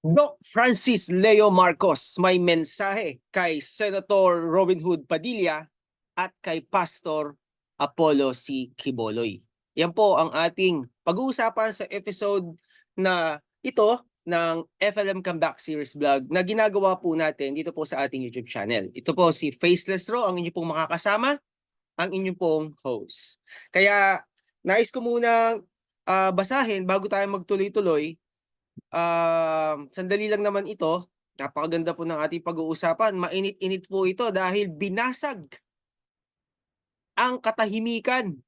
Doc Francis Leo Marcos may mensahe kay Senator Robin Hood Padilla at kay Pastor Apollo C. Kiboloy. Yan po ang ating pag-uusapan sa episode na ito ng FLM Comeback Series Vlog na ginagawa po natin dito po sa ating YouTube channel. Ito po si Faceless Ro, ang inyong pong makakasama, ang inyong pong host. Kaya nais ko munang ah, basahin bago tayo magtuloy-tuloy Um, sandali lang naman ito. Napakaganda po ng ating pag-uusapan. Mainit-init po ito dahil binasag ang katahimikan.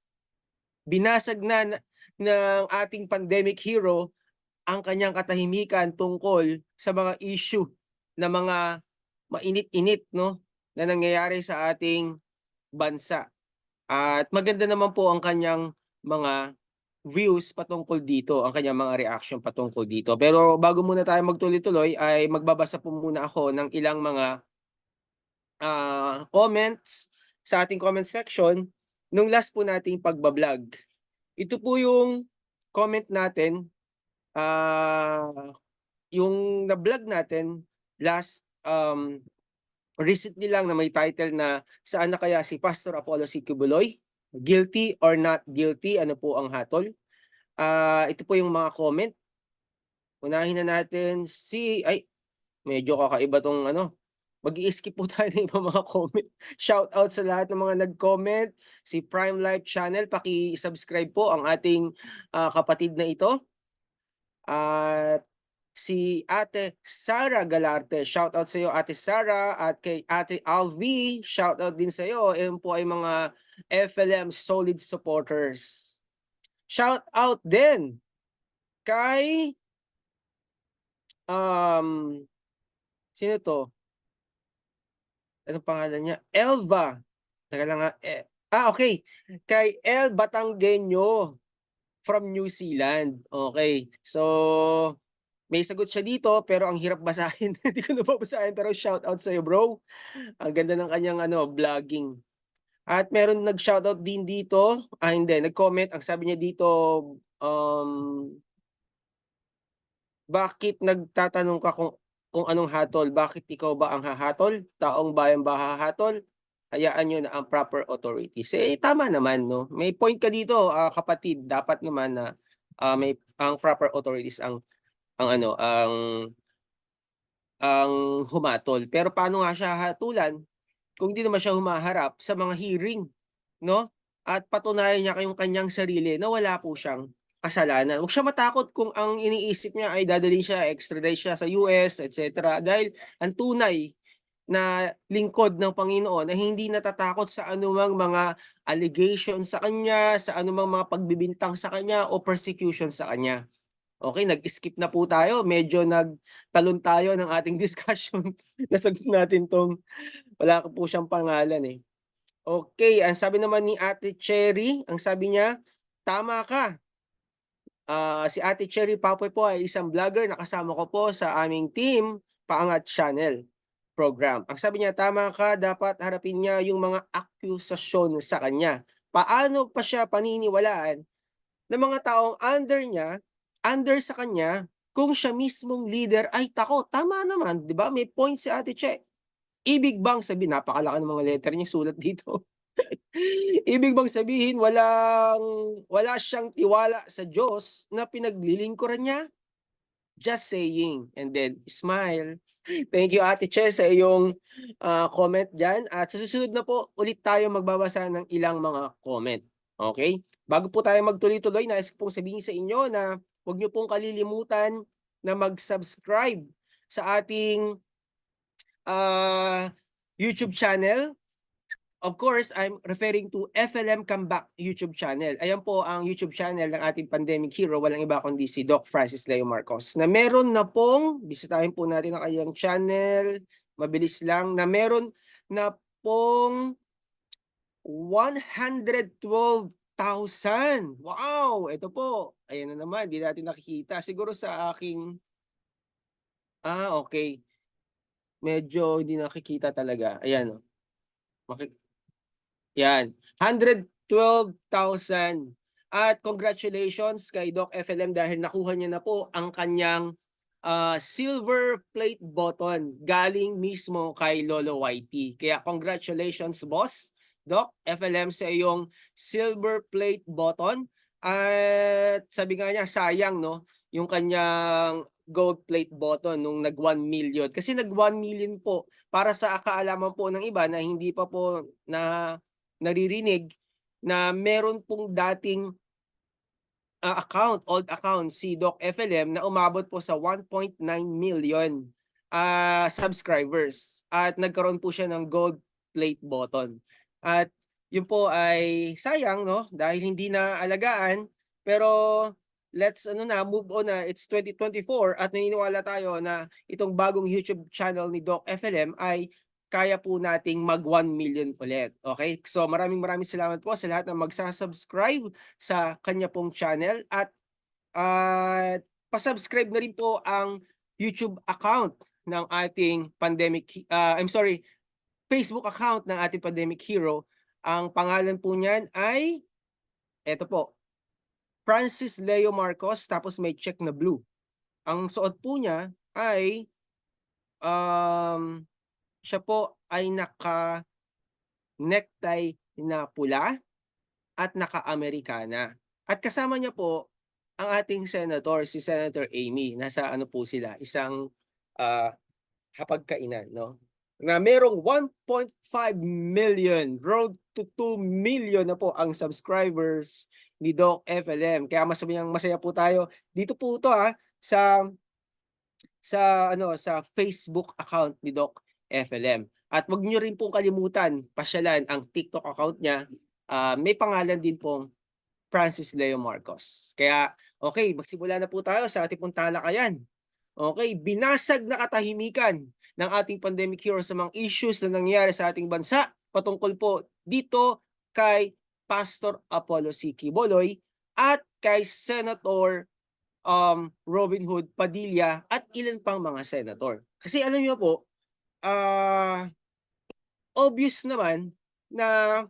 Binasag na ng ating pandemic hero ang kanyang katahimikan tungkol sa mga issue na mga mainit-init no na nangyayari sa ating bansa. At maganda naman po ang kanyang mga views patungkol dito, ang kanyang mga reaction patungkol dito. Pero bago muna tayo magtuloy-tuloy ay magbabasa po muna ako ng ilang mga ah, comments sa ating comment section nung last po nating pagbablog. Ito po yung comment natin ah yung na-vlog natin last um recently lang na may title na saan na kaya si Pastor Apollo C. Guilty or not guilty? Ano po ang hatol? Ah, ito po yung mga comment. Unahin na natin si ay medyo kakaiba tong ano. Mag-i-skip po tayo ng ibang mga comment. Shout out sa lahat ng mga nag-comment. Si Prime Life Channel, paki-subscribe po ang ating ah, kapatid na ito. At si Ate Sara Galarte, shout out sa iyo Ate Sara at kay Ate Alvi, shout out din sa iyo. Ayun po ay mga FLM solid supporters. Shout out din kay um sino to? Anong pangalan niya? Elva. Teka lang nga. Eh, ah, okay. Kay El Batanggenyo from New Zealand. Okay. So, may sagot siya dito pero ang hirap basahin. Hindi ko na babasahin pero shout out sa iyo, bro. Ang ganda ng kanyang ano, vlogging. At meron nag-shoutout din dito. Ah, hindi. Nag-comment. Ang sabi niya dito, um, bakit nagtatanong ka kung, kung anong hatol? Bakit ikaw ba ang hahatol? Taong bayan ba hahatol? Hayaan nyo na ang proper authorities. Eh, tama naman, no? May point ka dito, ah, kapatid. Dapat naman na ah, may ang proper authorities ang ang ano, ang ang humatol. Pero paano nga siya hatulan kung hindi naman siya humaharap sa mga hearing, no? At patunayan niya kayong kanyang sarili na wala po siyang kasalanan. Huwag siya matakot kung ang iniisip niya ay dadalhin siya, extradite siya sa US, etc. Dahil ang tunay na lingkod ng Panginoon na hindi natatakot sa anumang mga allegation sa kanya, sa anumang mga pagbibintang sa kanya o persecution sa kanya. Okay, nag-skip na po tayo. Medyo nagtalon tayo ng ating discussion. Nasagot natin tong wala ko po siyang pangalan eh. Okay, ang sabi naman ni Ate Cherry, ang sabi niya, tama ka. Ah, si Ate Cherry Papoy po ay isang vlogger na kasama ko po sa aming team Paangat Channel program. Ang sabi niya, tama ka, dapat harapin niya yung mga akusasyon sa kanya. Paano pa siya paniniwalaan ng mga taong under niya, under sa kanya, kung siya mismong leader ay takot. Tama naman, di ba? May point si Ate Che. Ibig bang sabihin, napakalaki ng mga letter niya sulat dito. Ibig bang sabihin walang wala siyang tiwala sa Diyos na pinaglilingkuran niya? Just saying. And then smile. Thank you Ate Che sa iyong ah, comment diyan at sa susunod na po ulit tayo magbabasa ng ilang mga comment. Okay? Bago po tayo magtuloy-tuloy, nais ko pong sabihin sa inyo na huwag niyo pong kalilimutan na mag-subscribe sa ating ah, YouTube channel Of course, I'm referring to FLM Comeback YouTube channel. Ayan po ang YouTube channel ng ating pandemic hero, walang iba kundi si Doc Francis Leo Marcos. Na meron na pong, bisitahin po natin ang kanyang channel, mabilis lang, na meron na pong 112,000. Wow! Ito po. Ayan na naman, hindi natin nakikita. Siguro sa aking... Ah, okay. Medyo hindi nakikita talaga. Ayan. oh. Maki- yan, 112,000. At congratulations kay Doc FLM dahil nakuha niya na po ang kanyang ah, silver plate button galing mismo kay Lolo Whitey. Kaya congratulations boss, Doc FLM sa iyong silver plate button. At sabi nga niya sayang 'no, yung kanyang gold plate button nung nag 1 million. Kasi nag 1 million po para sa kaalaman po ng iba na hindi pa po na naririnig na meron pong dating ah, account, old account si Doc FLM na umabot po sa 1.9 million ah, subscribers at nagkaroon po siya ng gold plate button. At yun po ay sayang 'no, dahil hindi naalagaan pero let's ano na, move on na. It's 2024 at naniniwala tayo na itong bagong YouTube channel ni Doc FLM ay kaya po nating mag 1 million ulit, okey? So maraming maraming salamat po sa lahat ng magsa-subscribe sa kanya pong channel at at pa-subscribe na rin po ang YouTube account ng ating pandemic ah, I'm sorry, Facebook account ng ating pandemic hero. Ang pangalan po niyan ay eto po, Francis Leo Marcos tapos may check na blue. Ang suot po niya ay, um, siya po ay naka-necktie na pula at naka-Amerikana. At kasama niya po ang ating senator, si Senator Amy. Nasa ano po sila, isang, ah, hapagkainan 'no, na merong 1.5 million, road to 2 million na po ang subscribers ni Doc FLM. Kaya masayang masaya po tayo. Dito po 'to, ah, sa sa ano, sa Facebook account ni Doc FLM. At wag niyo rin pong kalimutan pasyalan ang TikTok account niya, ah, may pangalan din pong Francis Leo Marcos. Kaya okey, magsimula na po tayo sa ating pong talakayan. Okey, binasag na katahimikan ng ating pandemic hero sa mga issues na nangyayari sa ating bansa patungkol po dito kay Pastor Apollo C. Quiboloy at kay Senator, um, Robin Hood Padilla at ilan pang mga senator. Kasi alam niyo po, ah, obvious naman na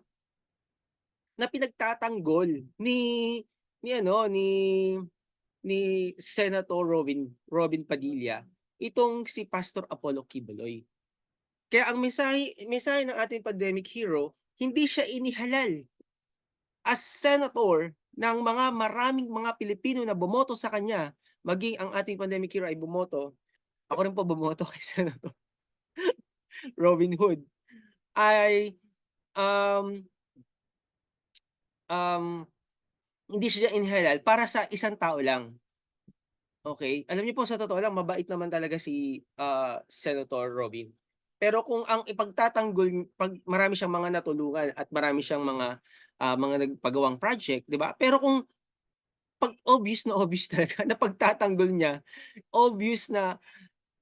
na pinagtatanggol ni ni ano, ni ni Senator Robin Robin Padilla itong si Pastor Apollo Quiboloy. Kaya ang mensahe mensahe ng ating pandemic hero, hindi siya inihalal as senator ng mga maraming mga Pilipino na bumoto sa kanya, maging ang ating pandemic hero ay bumoto, ako rin po bumoto kay Senator Robin Hood, ay, um um, hindi siya inihalal para sa isang tao lang. Okey, alam niyo po sa totoo lang mabait naman talaga si, ah, Senator Robin. Pero kung ang ipagtatanggol 'pag marami siyang mga natulungan at marami siyang mga, ah, mga nagpagawang project, 'di ba? Pero kung 'pag obvious na obvious talaga na pagtatanggol niya, obvious na,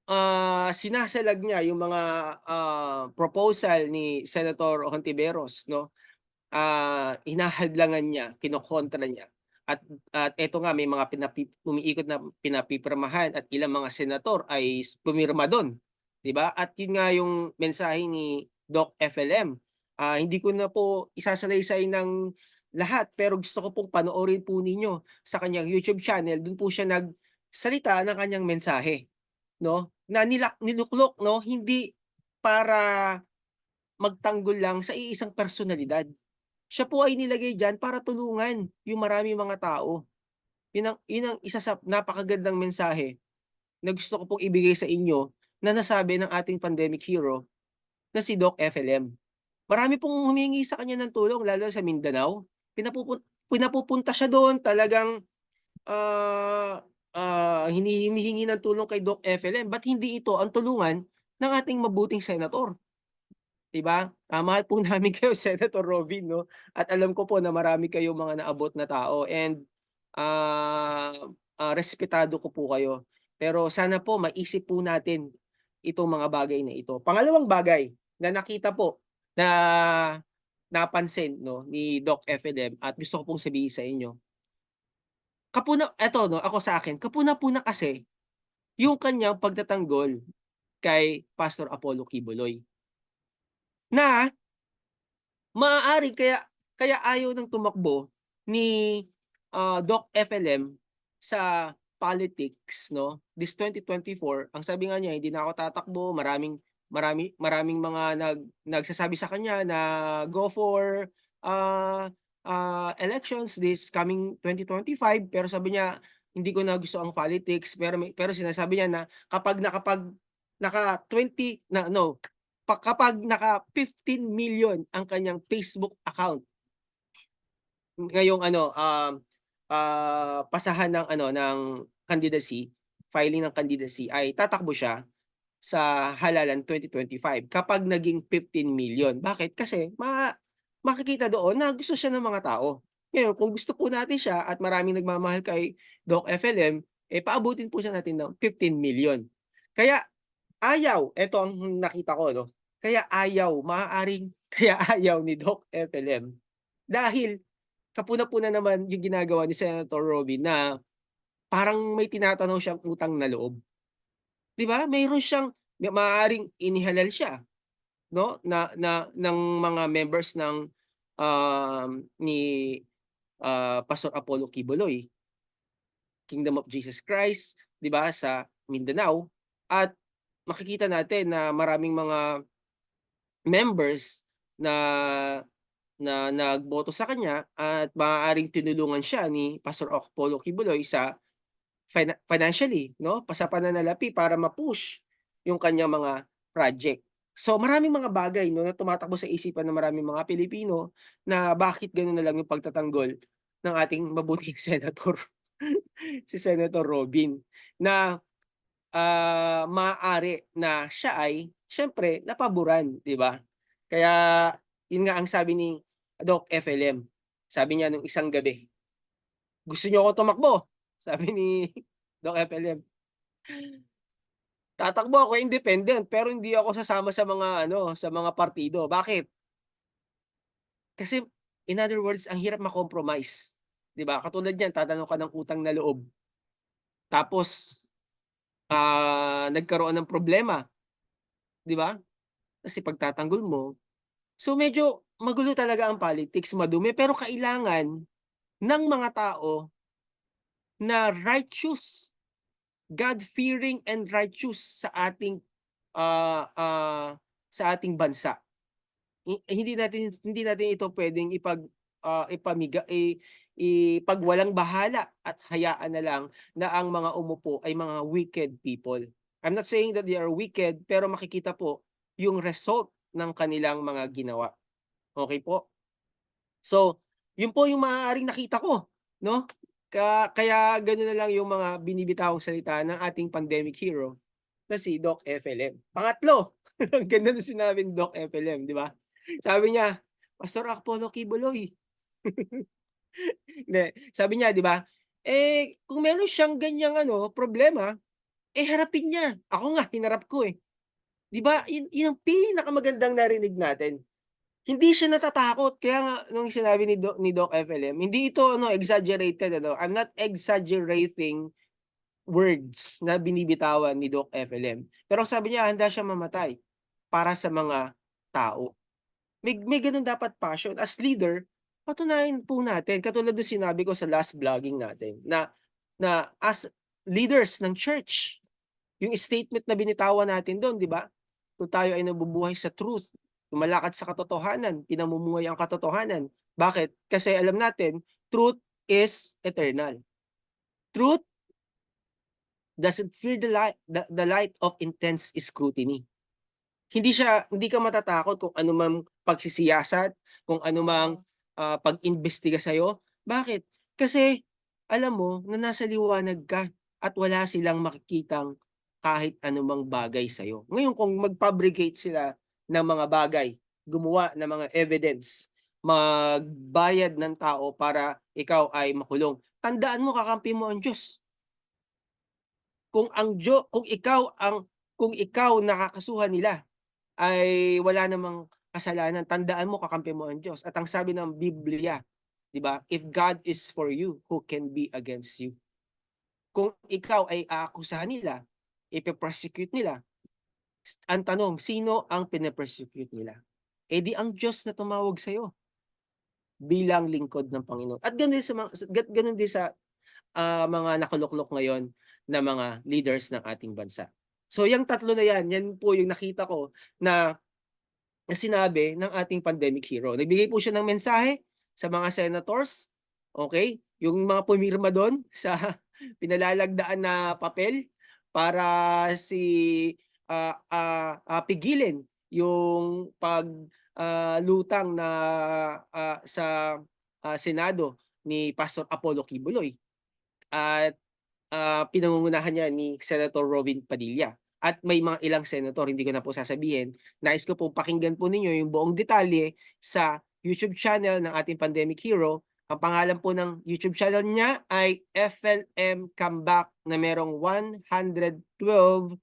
ah, sinasalag niya yung mga, ah, proposal ni Senator Hontiveros 'no, ah, hinahadlangan niya, kinokontra niya at at eto nga may mga pinapi umiikot na pinapipirmahan at ilang mga senator ay pumirma dun, 'di ba? At yun nga yung mensahe ni Doc FLM. Ah, hindi ko na po isasalaysay ng lahat pero gusto ko pong panoorin po ninyo sa kanyang YouTube channel, dun po siya nagsalita ng kanyang mensahe 'no, na nilak niluklok 'no, hindi para magtanggol lang sa iisang personalidad. Siya po ay nilagay diyan para tulungan yung maraming mga tao. Yun ang yun ang isa sa napakagandang mensahe na gusto ko pong ibigay sa inyo na nasabi ng ating pandemic hero na si Doc FLM. Marami pong humihingi sa kanya ng tulong lalo sa Mindanao. Pinapupun pinapupunta siya doon talagang, ah, hini hinihingi ng tulong kay Doc FLM. Ba't hindi ito ang tulungan ng ating mabuting senator? 'Di ba? Ah, mahal po namin kayo Senator Robin 'no, at alam ko po na marami kayong mga naabot na tao and, ah, ah, respetado ko po kayo. Pero sana po maisip po natin itong mga bagay na ito. Pangalawang bagay na nakita po, na napansin 'no, ni Doc FLM at gusto ko pong sabihin sa inyo. Kapuna eto 'no, ako sa akin, kapuna-puna kasi yung kanyang pagtatanggol kay Pastor Apollo Quiboloy. Na maaaring kaya kaya ayaw ng tumakbo ni, ah, Doc FLM sa politics 'no, this 2024 ang sabi nga niya hindi na ako tatakbo, maraming marami maraming mga nag nagsasabi sa kanya na go for, ah, ah, elections this coming 2025 pero sabi niya, "Hindi ko na gusto ang politics." Pero pero sinasabi niya na kapag nakapag naka-20 na no, pa kapag naka-15,000,000 ang kanyang Facebook account ngayong ano, um, ah, pasahan ng ano, ng candidacy, filing ng candidacy ay tatakbo siya sa halalan 2025 kapag naging 15,000,000. Bakit? Kasi ma makikita doon na gusto siya ng mga tao. Ngayon kung gusto po natin siya at maraming nagmamahal kay Doc FLM, eh, paabutin po siya natin ng 15,000,000. Kaya ayaw, eto ang nakita ko 'no, kaya ayaw, maaaring kaya ayaw ni Doc FLM dahil kapuna-puna naman yung ginagawa ni Senator Robby na parang may tinatanaw siyang utang na loob. 'Di ba? Mayro'n siyang maaaring inihalal siya 'no, na na ng mga members ng, um, ni, ah, Pastor Apollo Quiboloy. Kingdom of Jesus Christ, 'di ba, sa Mindanao. At makikita natin na maraming mga members na na nagboto sa kanya at maaaring tinulungan siya ni Pastor Apollo Quiboloy sa fina financially 'no, sa pananalapi para ma-push yung kanyang mga project. So, maraming mga bagay 'no, na tumatakbo sa isipan ng maraming mga Pilipino na bakit gano'n na lang yung pagtatanggol ng ating mabuting senator, si Senator Robin na, ah, maaari na siya ay siyempre napaboran, 'di ba? Kaya yun nga ang sabi ni Doc FLM, sabi niya nung isang gabi, "Gusto niyo ako tumakbo?" Sabi ni Doc FLM. "Tatakbo ako independent pero hindi ako sasama sa mga ano, sa mga partido." Bakit? Kasi in other words ang hirap ma-compromise, 'di ba? Katulad niyan tatanong ka ng utang na loob. Tapos, ah, nagkaroon ng problema. 'Di ba? Tas ipagtatanggol mo. So, medyo magulo talaga ang politics, madumi pero kailangan ng mga tao na righteous, God-fearing and righteous sa ating, ah, ah, sa ating bansa. Hi hindi natin hindi natin ito puwedeng ipag, ah, ipamiga i ipagwalang-bahala at hayaan na lang na ang mga umupo ay mga wicked people. I'm not saying that they are wicked pero makikita po yung result ng kanilang mga ginawa. Okey po? So, yun po yung maaaring nakita ko 'no, ka kaya gano'n na lang yung mga binibitawang salita ng ating pandemic hero na si Doc FLM. Pangatlo, ang ganda ng sinabi ni Doc FLM 'di ba? Sabi niya, "Pastor Apollo Quiboloy." Hindi, sabi niya 'di ba, eh, kung meron siyang ganyang ano, problema, eh, harapin niya. Ako nga hinarap ko, eh. 'Di ba, yun yun ang pinakamagandang narinig natin. Hindi siya natatakot kaya nga nung sinabi ni Doc ni Doc FLM, hindi ito ano, exaggerated ano, I'm not exaggerating words na binibitawan ni Doc FLM. Pero sabi niya handa siyang mamatay para sa mga tao. May may gano'n dapat passion. As leader, patunayan po natin katulad nung sinabi ko sa last vlogging natin na na as leaders ng church, yung statement na binitawan natin dun 'di ba? Kung tayo ay nabubuhay sa truth, lumalakad sa katotohanan, pinamumuhay ang katotohanan. Bakit? Kasi alam natin, truth is eternal. Truth doesn't fear the light the the light of intense scrutiny. Hindi siya hindi ka matatakot kung anumang pagsisiyasat, kung anumang, ah, pag-imbestiga sa'yo. Bakit? Kasi alam mo na nasa liwanag ka at wala silang makikitang kahit anumang bagay sa'yo. Ngayon kung mag-fabricate sila ng mga bagay, gumawa ng mga evidence, magbayad ng tao para ikaw ay makulong, tandaan mo kakampi mo ang Diyos. Kung ang Diyo kung ikaw ang kung ikaw na kakasuhan nila ay wala namang kasalanan, tandaan mo kakampi mo ang Diyos at ang sabi ng Biblia, 'di ba, "If God is for you, who can be against you?" Kung ikaw ay aakusahan nila, ipe-prosecute nila, ang tanong, sino ang pine-persecute nila? Eh, di ang Diyos na tumawag sa'yo bilang lingkod ng Panginoon at gano'n din sa mga ga gano'n din sa ah, mga nakuluklok ngayon na mga leaders ng ating bansa. So yang tatlo na yan, yan po yung nakita ko na na sinabi ng ating pandemic hero. Nagbigay po siya ng mensahe sa mga senators, okey, yung mga pumirma dun sa pinalalagdaan na papel para si, ah, ah, ah, pigilin yung pag, ah, lutang na, ah, sa, ah, Senado ni Pastor Apollo Kibuloy at, ah, pinangungunahan niya ni Senator Robin Padilla at may mga ilang senator, hindi ko na po sasabihin. Nais ko pong pakinggan po ninyo yung buong detalye sa YouTube channel ng ating pandemic hero. Ang pangalan po ng YouTube channel niya ay FLM Comeback na merong 112,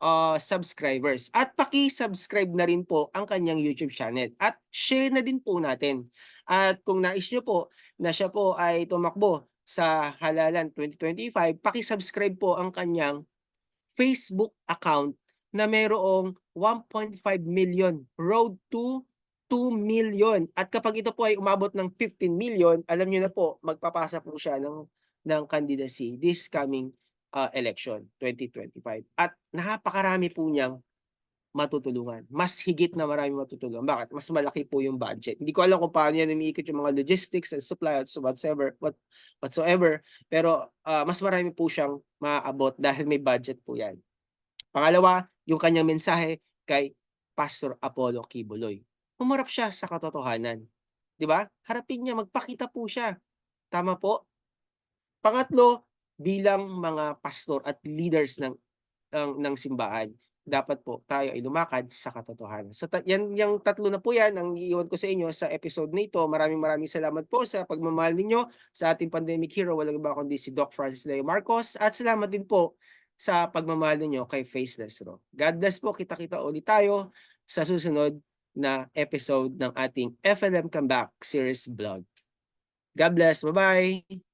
ah, subscribers at paki-subscribe na rin po ang kanyang YouTube channel at share na din po natin. At kung nais niyo po na siya po ay tumakbo sa halalan 2025, paki-subscribe po ang kanyang Facebook account na mayroong 1.5 million, road to 2 million. At kapag ito po ay umabot ng 15 million, alam niyo na po magpapasa po siya ng ng candidacy this coming, ah, election 2025 at napakarami po niyang matutulungan. Mas higit na maraming matutulungan. Bakit? Mas malaki po yung budget. Hindi ko alam kung paano yan umiikot yung mga logistics and supply at whatsoever what whatsoever, pero, ah, mas marami po siyang maaabot dahil may budget po yan. Pangalawa, yung kanyang mensahe kay Pastor Apollo Kibuloy. Humarap siya sa katotohanan, 'di ba? Harapin niya, magpakita po siya, tama po? Pangatlo, bilang mga pastor at leaders ng ng ng simbahan, dapat po tayo ay lumakad sa katotohanan. So yan yang tatlo na po yan ang iiwan ko sa inyo sa episode na ito. Maraming maraming salamat po sa pagmamahal ninyo sa ating pandemic hero, walang iba kundi si Doc Francis Leo Marcos at salamat din po sa pagmamahal ninyo kay Faceless Raw. God bless po, kita-kita ulit tayo sa susunod na episode ng ating FLM Comeback series vlog. God bless, bye-bye.